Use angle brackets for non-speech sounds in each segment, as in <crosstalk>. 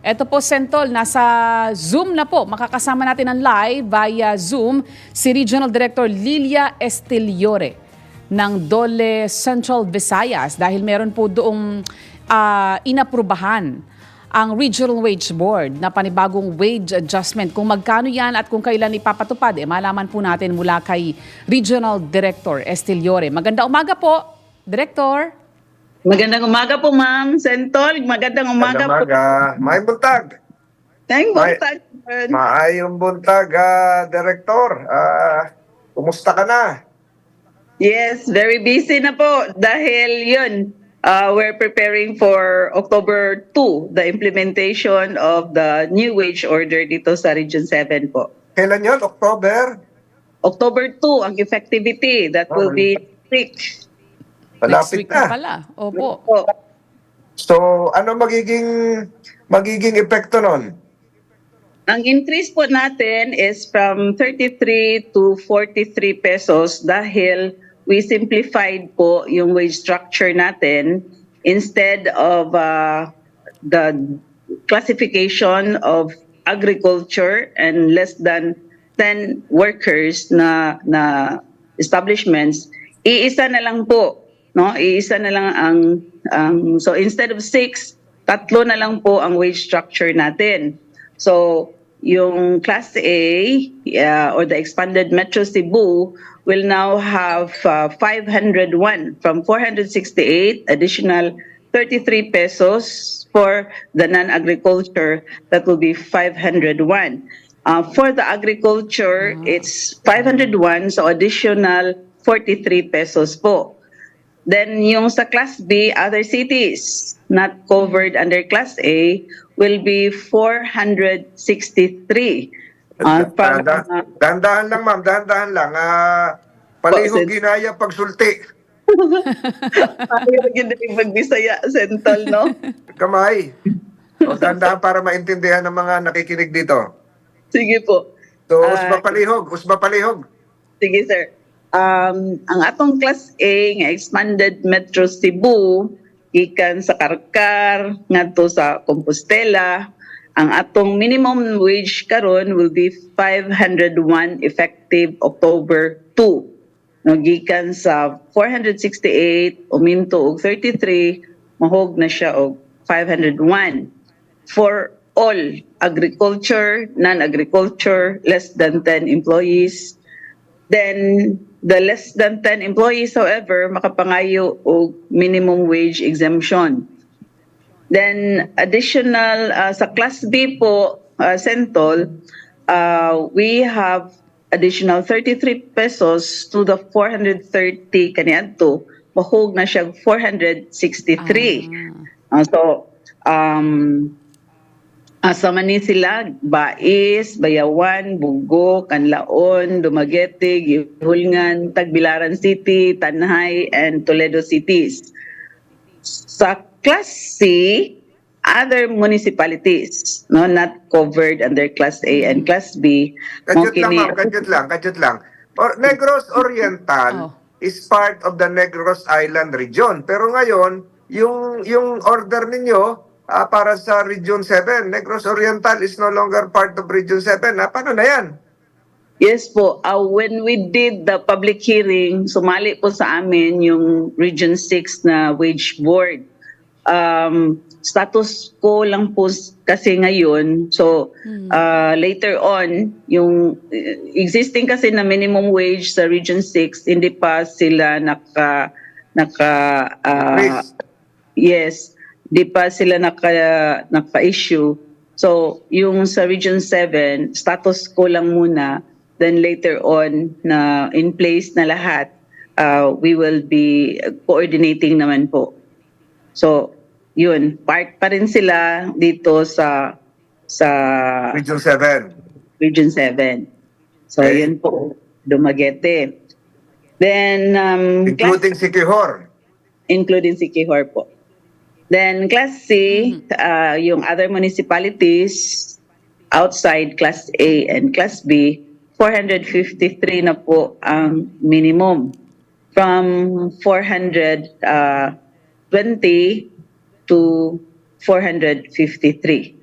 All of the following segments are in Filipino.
Eto po, Sentol, nasa Zoom na po. Makakasama natin ang live via Zoom si Regional Director Lilia Estiliore ng Dole Central Visayas dahil meron po doong ah, inaprubahan ang Regional Wage Board na panibagong wage adjustment. Kung magkano yan at kung kailan ipapatupad, eh, malaman po natin mula kay Regional Director Estiliore. Maganda umaga po, Director. Magandang umaga po, ma'am. Sentol, magandang umaga po. Umaga. May buntag. Thank May- you. Maayong buntag, ah, Director. Ah, kumusta ka na? Yes, very busy na po dahil yun, uh, we're preparing for October 2, the implementation of the new wage order dito sa Region 7 po. Kailan yun? October? October 2 ang effectivity. That will be quick. Next Malapit week na na. pala. Opo. Po. So, ano magiging magiging epekto nun? Ang increase po natin is from 33 to 43 pesos dahil we simplified po yung wage structure natin instead of uh, the classification of agriculture and less than 10 workers na na establishments iisa na lang po no iisa na lang ang ang so instead of six tatlo na lang po ang wage structure natin. So yung class A uh, or the expanded Metro Cebu will now have uh, 501 from 468 additional 33 pesos for the non-agriculture that will be 501 uh, for the agriculture it's 501 so additional 43 pesos po Then yung sa Class B, other cities not covered under Class A will be 463. Uh, pa- da- dahan-dahan lang, ma'am. Dahan-dahan lang. Ah, palihog ginaya pagsulti. Na yung magbisaya, Sentol, no? Kamay. O, dahan-dahan para maintindihan ng mga nakikinig dito. Sige po. So, Ah. usba palihog. Usba palihog. Sige, sir. Um, ang atong Class A nga expanded Metro Cebu gikan sa Karkar ngadto sa Compostela ang atong minimum wage karon will be 501 effective October 2 no gikan sa 468 uminto og 33 mahog na siya og 501 for all agriculture non-agriculture less than 10 employees Then, the less than 10 employees, however, makapangayo og minimum wage exemption. Then, additional, uh, sa Class B po, uh, Sentol, uh, we have additional 33 pesos to the 430 kaniadto. Mahog na siya 463. Uh, so, um, Asa man ni sila, Bais, Bayawan, Bugo, Canlaon, Dumaguete, Gihulngan, Tagbilaran City, Tanhay, and Toledo cities. Sa Class C, other municipalities no not covered under Class A and Class B. Kadyot lang, ma'am. Kadyot lang. Kadyot lang. Or, Negros <laughs> Oriental Oh. is part of the Negros Island region. Pero ngayon, yung yung order ninyo ah, para sa Region 7, Negros Oriental is no longer part of Region 7. Ah, paano na yan? Yes po, uh, when we did the public hearing, sumali po sa amin yung Region 6 na wage board. Um, status ko lang po kasi ngayon. So, uh, later on, yung uh, existing kasi na minimum wage sa Region 6, hindi pa sila naka, naka uh. Yes, di pa sila naka naka-issue. So, yung sa Region 7, status ko lang muna. Then later on na in place na lahat, uh, we will be coordinating naman po. So, yun, part pa rin sila dito sa sa Region 7. Region 7. So, Okay. yun po, Dumaguete. Then, um, Including Sikihor. including si Kihor po. Then Class C, uh, yung other municipalities outside Class A and Class B, 453 na po ang minimum. From 420 to 453.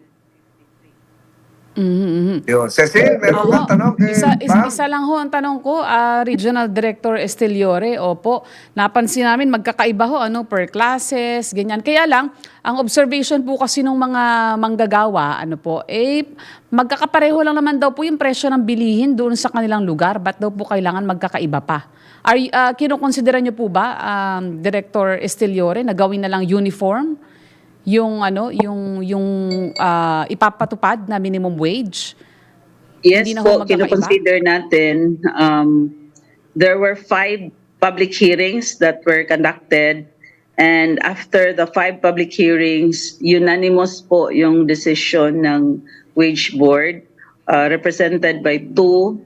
Mhm. Yun. Cecil, meron kang tanong kay isa, isa, ma'am? isa lang ho ang tanong ko, ah, Regional Director Esteliore, opo, napansin namin magkakaiba ho ano, per classes, ganyan. Kaya lang, ang observation po kasi ng mga manggagawa, ano po, eh, magkakapareho lang naman daw po yung presyo ng bilihin doon sa kanilang lugar. Ba't daw po kailangan magkakaiba pa? Are, you- ah, kinukonsidera niyo po ba, um, Director Esteliore, na gawin na lang uniform? Yung ano yung yung ah, ipapatupad na minimum wage Yes Hindi na po, kinoconsider natin. Um, there were five public hearings that were conducted and after the five public hearings, unanimous po yung decision ng wage board uh, represented by two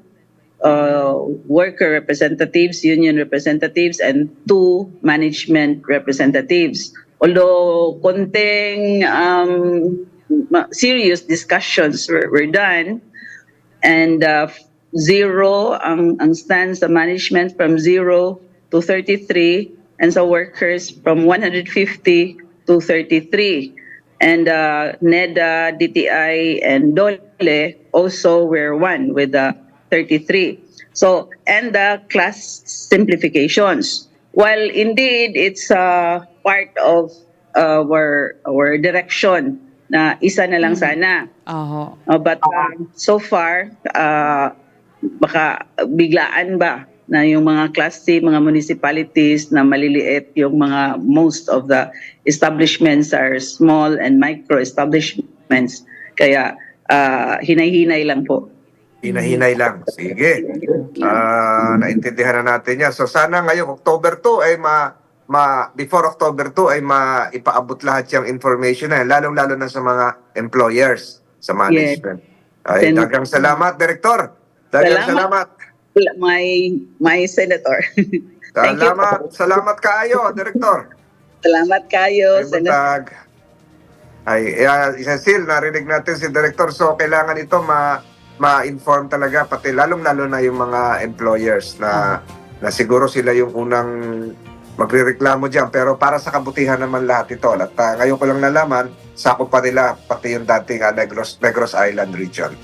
uh, worker representatives, union representatives, and two management representatives. Although konting um, serious discussions were, were done, and uh, zero ang, ang stance sa management from zero to 33, and sa workers from 150 to 33. And uh, NEDA, DTI, and DOLE also were one with the 33. So, and the class simplifications. While indeed it's uh, part of uh, our, our direction na isa na lang sana. Oho. Uh, but uh, so far, uh, baka biglaan ba na yung mga class C, mga municipalities na maliliit, yung mga most of the establishments are small and micro establishments. Kaya uh, hinay-hinay lang po. Hinahinay lang. Sige. Ah, naintindihan na natin yan. So sana ngayong October 2 ay ma, ma before October 2 ay maipaabot lahat yung information na yan, lalong-lalo na sa mga employers, sa management. Ay, Sen- dagang salamat, Director. Dagang Salamat. salamat. My, my senator. <laughs> Thank you Salamat. po. Salamat kaayo, Director. Salamat kayo, Ay, Senator. Ay, uh, Cecil, narinig natin si Director. So, kailangan ito ma ma-inform talaga, pati lalong-lalo na yung mga employers na, na siguro sila yung unang magrereklamo dyan. Pero para sa kabutihan naman lahat ito. At ah, ngayon ko lang nalaman, sakop pa nila pati yung dating ah, Negros, Negros Island region.